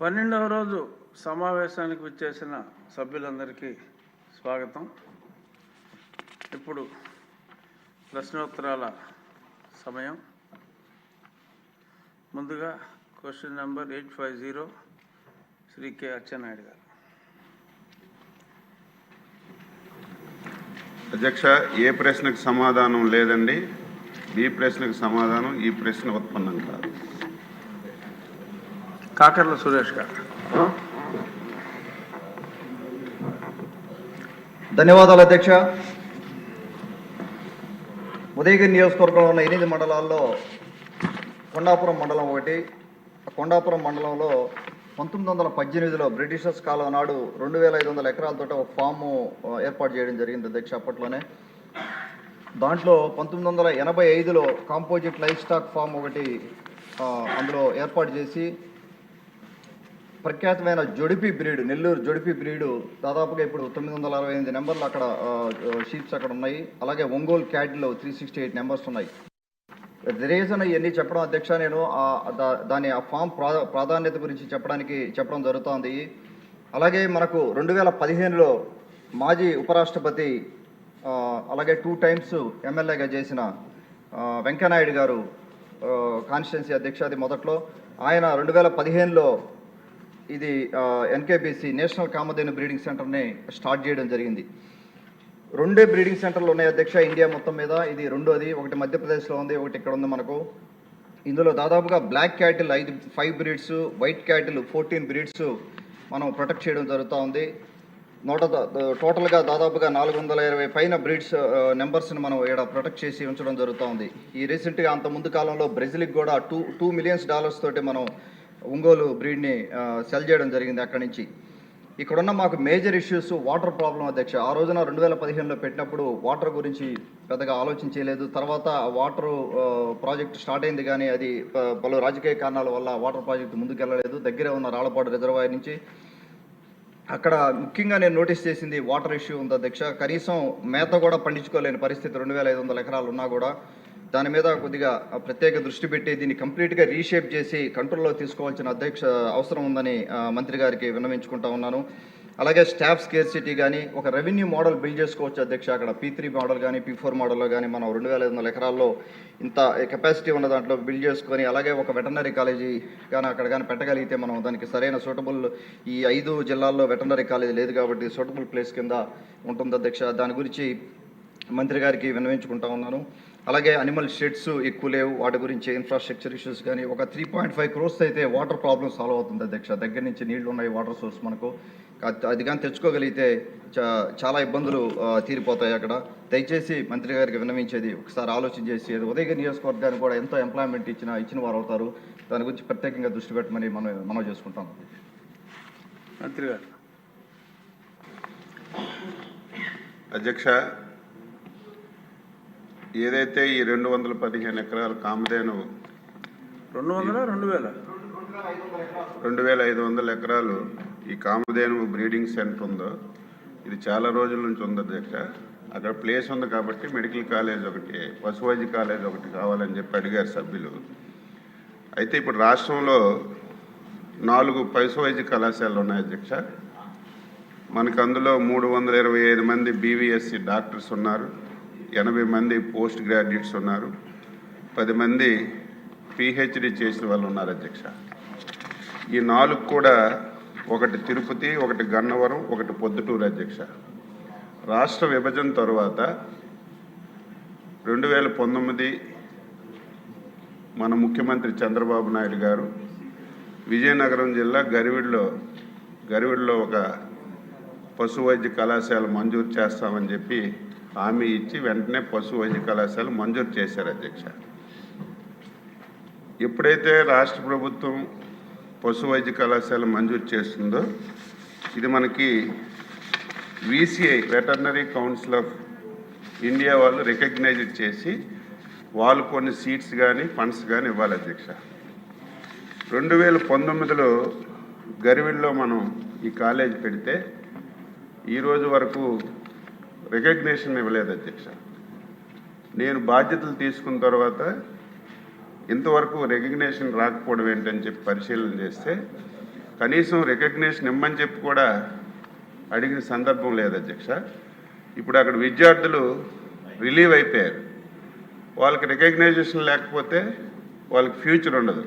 పన్నెండవ రోజు సమావేశానికి వచ్చేసిన సభ్యులందరికీ స్వాగతం. ఇప్పుడు ప్రశ్నోత్తరాల సమయం. ముందుగా question number eight five zero Shri K Atchannaidu గారు. అధ్యక్ష ఏ ప్రశ్నకు సమాధానం లేదండి. ఈ ప్రశ్నకు సమాధానం ఈ ప్రశ్న ఉత్పన్నం కాదు. కాకర్ల సురేష్ గారు. ధన్యవాదాలు అధ్యక్ష. ఉదయగిరి నియోజకవర్గంలో ఉన్న ఎనిమిది మండలాల్లో కొండాపురం మండలం ఒకటి. కొండాపురం మండలంలో పంతొమ్మిది వందల పద్దెనిమిదిలో బ్రిటిషర్స్ కాలం నాడు రెండు వేల ఐదు వందల ఎకరాలతో ఒక ఫాము ఏర్పాటు చేయడం జరిగింది అధ్యక్ష అప్పట్లోనే. దాంట్లో పంతొమ్మిది వందల ఎనభై ఐదులో కాంపోజిట్ లైఫ్ స్టాక్ ఫామ్ ఒకటి అందులో ఏర్పాటు చేసి ప్రఖ్యాతమైన జొడిపి బ్రీడ్ నెల్లూరు జొడిపి బ్రీడు దాదాపుగా ఇప్పుడు తొమ్మిది వందల అరవై ఎనిమిది నెంబర్లు అక్కడ షీప్స్ అక్కడ ఉన్నాయి. అలాగే ఒంగోలు క్యాడ్లో త్రీ సిక్స్టీ ఎయిట్ నెంబర్స్ ఉన్నాయి. రీజన్ ఇవన్నీ చెప్పడం అధ్యక్ష నేను ఆ- దా- దాని ఆ ఫామ్ ప్రా ప్రాధాన్యత గురించి చెప్పడానికి చెప్పడం జరుగుతోంది. అలాగే మనకు రెండు వేల పదిహేనులో మాజీ ఉపరాష్ట్రపతి అలాగే టూ టైమ్స్ ఎమ్మెల్యేగా చేసిన వెంకయ్యనాయుడు గారు కాన్స్టిట్యున్సీ అధ్యక్షది మొదట్లో. ఆయన రెండు వేల పదిహేనులో ఇది ఎన్కేబీసీ నేషనల్ కామధేను బ్రీడింగ్ సెంటర్ని స్టార్ట్ చేయడం జరిగింది. రెండే బ్రీడింగ్ సెంటర్లు ఉన్నాయి అధ్యక్ష. ఇండియా మొత్తం మీద ఇది రెండోది ఒకటి మధ్యప్రదేశ్లో ఉంది ఒకటి ఇక్కడ ఉంది మనకు. ఇందులో దాదాపుగా బ్లాక్ క్యాటిల్ ఐదు five breeds white cattle fourteen breeds మనం ప్రొటెక్ట్ చేయడం జరుగుతూ ఉంది. నూట టోటల్గా దాదాపుగా నాలుగు వందల ఇరవై పైన బ్రీడ్స్ నెంబర్స్ని మనం ఇక్కడ ప్రొటెక్ట్ చేసి ఉంచడం జరుగుతూ ఉంది. ఈ రీసెంట్గా అంత ముందు కాలంలో బ్రెజిల్కి కూడా టూ టూ మిలియన్స్ డాలర్స్ తోటి మనం ఒంగోలు బ్రీడ్ని సెల్ చేయడం జరిగింది అక్కడి నుంచి. ఇక్కడున్న మాకు మేజర్ ఇష్యూస్ వాటర్ ప్రాబ్లం అధ్యక్ష. ఆ రోజున రెండు వేల పదిహేనులో పెట్టినప్పుడు వాటర్ గురించి పెద్దగా ఆలోచించలేదు. తర్వాత వాటర్ ప్రాజెక్ట్ స్టార్ట్ అయింది కానీ అది పలు రాజకీయ కారణాల వల్ల వాటర్ ప్రాజెక్ట్ ముందుకు వెళ్ళలేదు దగ్గరే ఉన్న రాళ్ళపాడు రిజర్వాయర్ నుంచి అక్కడ ముఖ్యంగా నేను నోటీస్ చేసింది వాటర్ ఇష్యూ ఉంది అధ్యక్ష. కనీసం మేత కూడా పండించుకోలేని పరిస్థితి రెండు వేల ఐదు వందల ఎకరాలు ఉన్నా కూడా దాని మీద కొద్దిగా ప్రత్యేక దృష్టి పెట్టి దీన్ని కంప్లీట్గా రీషేప్ చేసి కంట్రోల్లో తీసుకోవాల్సిన అధ్యక్ష అవసరం ఉందని మంత్రి గారికి విన్నవించుకుంటా ఉన్నాను. అలాగే స్టాఫ్ స్కేర్సిటీ కానీ ఒక రెవెన్యూ మోడల్ బిల్డ్ చేసుకోవచ్చు అధ్యక్ష. అక్కడ పీ త్రీ మోడల్ కానీ పీ ఫోర్ మోడల్లో కానీ మనం రెండు వేల ఐదు వందల ఎకరాల్లో ఇంత కెపాసిటీ ఉన్న దాంట్లో బిల్డ్ చేసుకొని అలాగే ఒక వెటర్నరీ కాలేజీ కానీ అక్కడ కానీ పెట్టగలిగితే మనం దానికి సరైన సూటబుల్ ఈ ఐదు జిల్లాల్లో వెటర్నరీ కాలేజీ లేదు కాబట్టి సూటబుల్ ప్లేస్ కింద ఉంటుంది అధ్యక్ష. దాని గురించి మంత్రి గారికి విన్నవించుకుంటా ఉన్నాను. అలాగే అనిమల్ షెడ్స్ ఎక్కువ లేవు. వాటి గురించి ఇన్ఫ్రాస్ట్రక్చర్ ఇష్యూస్ కానీ ఒక త్రీ పాయింట్ ఫైవ్ క్రోర్స్ అయితే వాటర్ ప్రాబ్లమ్ సాల్వ్ అవుతుంది అధ్యక్ష. దగ్గర నుంచి నీళ్ళు ఉన్నాయి వాటర్ సోర్స్ మనకు. అది- కానీ తెచ్చుకోగలిగితే చా- చాలా ఇబ్బందులు తీరిపోతాయి అక్కడ. దయచేసి మంత్రి గారికి విన్నవించేది ఒకసారి ఆలోచన చేసి ఉదయగిరి నియోజకవర్గానికి కూడా ఎంతో ఎంప్లాయ్మెంట్ ఇచ్చిన ఇచ్చిన వారు అవుతారు. దాని గురించి ప్రత్యేకంగా దృష్టి పెట్టమని మనం మనం చేసుకుంటాం. మంత్రి గారు. అధ్యక్ష ఏదైతే ఈ రెండు వందల పదిహేను ఎకరాల కామధేను రెండు వందల రెండు వేల? రెండు వేల ఐదు వందల ఎకరాలు ఈ కామధేను బ్రీడింగ్ సెంటర్ ఉందో ఇది చాలా రోజుల నుంచి ఉంది అధ్యక్ష. అక్కడ ప్లేస్ ఉంది కాబట్టి మెడికల్ కాలేజ్ ఒకటి పశువైద్య కాలేజ్ ఒకటి కావాలని చెప్పి అడిగారు సభ్యులు. అయితే ఇప్పుడు రాష్ట్రంలో నాలుగు పశువైద్య కళాశాలలు ఉన్నాయి అధ్యక్ష. మనకు అందులో మూడు వందల ఇరవై ఐదు మంది బీవీఎస్సీ డాక్టర్స్ ఉన్నారు. ఎనభై మంది పోస్ట్ గ్రాడ్యుయేట్స్ ఉన్నారు. పది మంది పిహెచ్డి చేసిన వాళ్ళు ఉన్నారు అధ్యక్ష. ఈ నాలుగు కూడా ఒకటి తిరుపతి ఒకటి గన్నవరం ఒకటి పొద్దుటూరు అధ్యక్ష. రాష్ట్ర విభజన తరువాత రెండు వేల పంతొమ్మిది మన ముఖ్యమంత్రి చంద్రబాబు నాయుడు గారు విజయనగరం జిల్లా గరివిడిలో గరివిడిలో ఒక పశు వైద్య కళాశాల మంజూరు చేస్తామని చెప్పి హామీ ఇచ్చి వెంటనే పశు వైద్య కళాశాల మంజూరు చేశారు అధ్యక్ష. ఎప్పుడైతే రాష్ట్ర ప్రభుత్వం పశు వైద్య కళాశాల మంజూరు చేస్తుందో ఇది మనకి VCI veterinary council of India వాళ్ళు రికగ్నైజ్ చేసి వాళ్ళు కొన్ని సీట్స్ కానీ ఫండ్స్ కానీ ఇవ్వాలి అధ్యక్ష. రెండు వేల పంతొమ్మిదిలో గరివిల్లో మనం ఈ కాలేజ్ పెడితే ఈరోజు వరకు రికగ్నేషన్ ఇవ్వలేదు అధ్యక్ష. నేను బాధ్యతలు తీసుకున్న తర్వాత ఇంతవరకు రికగ్నేషన్ రాకపోవడం ఏంటని చెప్పి పరిశీలన చేస్తే కనీసం రికగ్నేషన్ ఇమ్మని చెప్పి కూడా అడిగిన సందర్భం లేదు అధ్యక్ష. ఇప్పుడు అక్కడ విద్యార్థులు రిలీవ్ అయిపోయారు. వాళ్ళకి రికగ్నైజేషన్ లేకపోతే వాళ్ళకి ఫ్యూచర్ ఉండదు.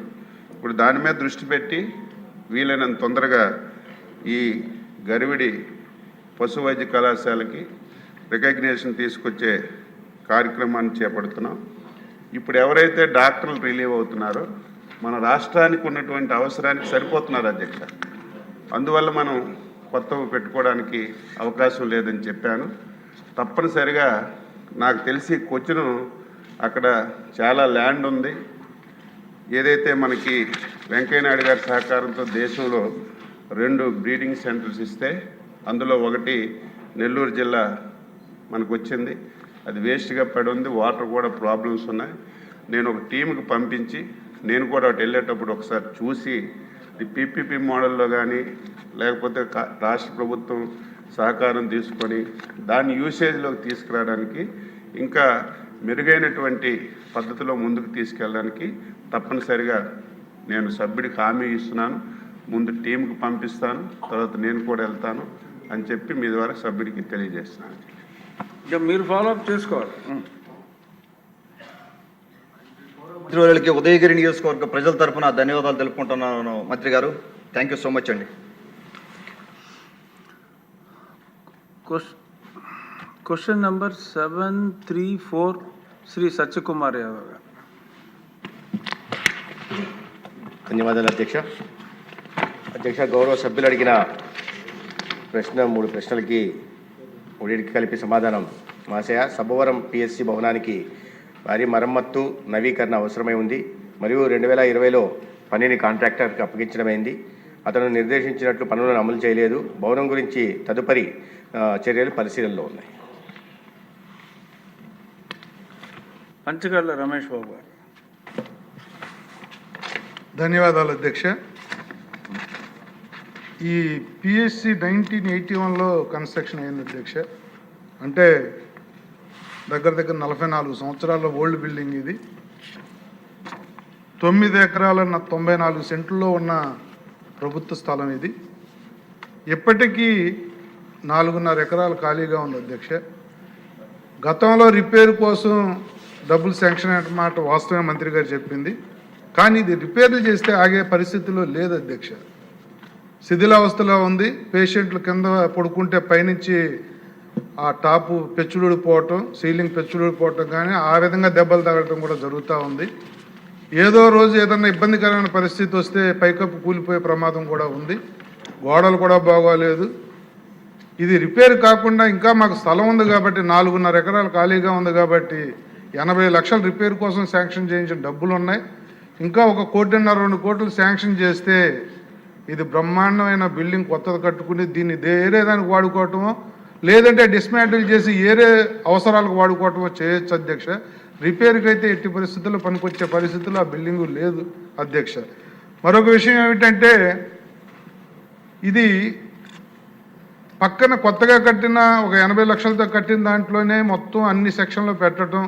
ఇప్పుడు దాని మీద దృష్టి పెట్టి వీలైనంత తొందరగా ఈ గరివిడి పశు వైద్య కళాశాలకి రికగ్నేషన్ తీసుకొచ్చే కార్యక్రమాన్ని చేపడుతున్నాం. ఇప్పుడు ఎవరైతే డాక్టర్లు రిలీవ్ అవుతున్నారో మన రాష్ట్రానికి ఉన్నటువంటి అవసరానికి సరిపోతున్నారు అధ్యక్ష. అందువల్ల మనం కొత్తవి పెట్టుకోవడానికి అవకాశం లేదని చెప్పాను. తప్పనిసరిగా నాకు తెలిసి కొచ్చును అక్కడ చాలా ల్యాండ్ ఉంది. ఏదైతే మనకి వెంకయ్యనాయుడు గారి సహకారంతో దేశంలో రెండు బ్రీడింగ్ సెంటర్స్ ఇస్తే అందులో ఒకటి నెల్లూరు జిల్లా మనకు వచ్చింది అది వేస్ట్గా పడి ఉంది వాటర్ కూడా ప్రాబ్లమ్స్ ఉన్నాయి. నేను ఒక టీంకి పంపించి నేను కూడా అటు వెళ్ళేటప్పుడు ఒకసారి చూసి ఈ పీపీపీ మోడల్లో కానీ లేకపోతే కా- రాష్ట్ర ప్రభుత్వం సహకారం తీసుకొని దాన్ని యూసేజ్లోకి తీసుకురావడానికి ఇంకా మెరుగైనటువంటి పద్ధతిలో ముందుకు తీసుకెళ్ళడానికి తప్పనిసరిగా నేను సభ్యుడికి హామీ ఇస్తున్నాను. ముందు టీంకి పంపిస్తాను తర్వాత నేను కూడా వెళ్తాను అని చెప్పి మీ ద్వారా సభ్యుడికి తెలియజేస్తున్నాను. ఇక మీరు ఫాలో అప్ చేసుకోవాలి. మంత్రివర్యులకి ఉదయగిరి నియోజకవర్గ ప్రజల తరపున ధన్యవాదాలు తెలుపుకుంటున్నాను మంత్రి గారు. థ్యాంక్ యూ సో మచ్ అండి. Question question number seven three four Shri Satyakumar Yadav గారు. ధన్యవాదాలు అధ్యక్ష. అధ్యక్ష గౌరవ సభ్యులు అడిగిన ప్రశ్న మూడు ప్రశ్నలకి మూడింటికి కలిపి సమాధానం. మాసయ సభవరం పిఎస్సి భవనానికి భారీ మరమ్మత్తు నవీకరణ అవసరమై ఉంది. మరియు రెండు వేల ఇరవైలో పనిని కాంట్రాక్టర్కి అప్పగించడమైంది. అతను నిర్దేశించినట్లు పనులను అమలు చేయలేదు. భవనం గురించి తదుపరి చర్యలు పరిశీలనలో ఉన్నాయి. పంచగళ్ళ రమేష్ బాబు గారు. ధన్యవాదాలు అధ్యక్ష. ఈ పిఎస్సి నైన్టీన్ ఎయిటీ వన్లో కన్స్ట్రక్షన్ అయింది అధ్యక్ష. అంటే దగ్గర దగ్గర నలభై నాలుగు సంవత్సరాల ఓల్డ్ బిల్డింగ్ ఇది. తొమ్మిది ఎకరాల తొంభై నాలుగు సెంట్లలో ఉన్న ప్రభుత్వ స్థలం ఇది. ఇప్పటికీ నాలుగున్నర ఎకరాలు ఖాళీగా ఉంది అధ్యక్ష. గతంలో రిపేర్ కోసం డబ్బులు శాంక్షన్ అయిన మాట వాస్తవమే మంత్రి గారు చెప్పింది. కానీ ఇది రిపేర్లు చేస్తే ఆగే పరిస్థితిలో లేదు అధ్యక్ష. శిథిలావస్థలో ఉంది. పేషెంట్లు కింద పడుకుంటే పైనుంచి ఆ టాపు పెచ్చులుడిపోవటం సీలింగ్ పెచ్చులుడిపోవటం కానీ ఆ విధంగా దెబ్బలు తగలటం కూడా జరుగుతూ ఉంది. ఏదో రోజు ఏదన్నా ఇబ్బందికరమైన పరిస్థితి వస్తే పైకప్పు కూలిపోయే ప్రమాదం కూడా ఉంది. గోడలు కూడా బాగోలేదు. ఇది రిపేర్ కాకుండా ఇంకా మాకు స్థలం ఉంది కాబట్టి నాలుగున్నర ఎకరాలు ఖాళీగా ఉంది కాబట్టి ఎనభై లక్షల రిపేర్ కోసం శాంక్షన్ చేయించిన డబ్బులు ఉన్నాయి ఇంకా ఒక కోటిన్నర రెండు కోట్లు శాంక్షన్ చేస్తే ఇది బ్రహ్మాండమైన బిల్డింగ్ కొత్తది కట్టుకుని దీన్ని వేరే దానికి వాడుకోవటమో లేదంటే డిస్మాంటిల్ చేసి ఏరే అవసరాలకు వాడుకోవటమో చేయొచ్చు అధ్యక్ష. రిపేర్కి అయితే ఎట్టి పరిస్థితుల్లో పనికొచ్చే పరిస్థితుల్లో ఆ బిల్డింగు లేదు అధ్యక్ష. మరొక విషయం ఏమిటంటే ఇది పక్కన కొత్తగా కట్టిన ఒక ఎనభై లక్షలతో కట్టిన దాంట్లోనే మొత్తం అన్ని సెక్షన్లు పెట్టడం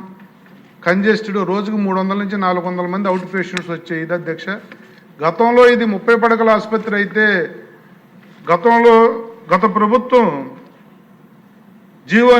కంజెస్టెడ్ రోజుకు మూడు వందల నుంచి నాలుగు వందల మంది అవుట్ పేషెంట్స్ వచ్చాయి ఇది అధ్యక్ష. గతంలో ఇది ముప్పై పడకల ఆసుపత్రి అయితే గతంలో గత ప్రభుత్వం జీవో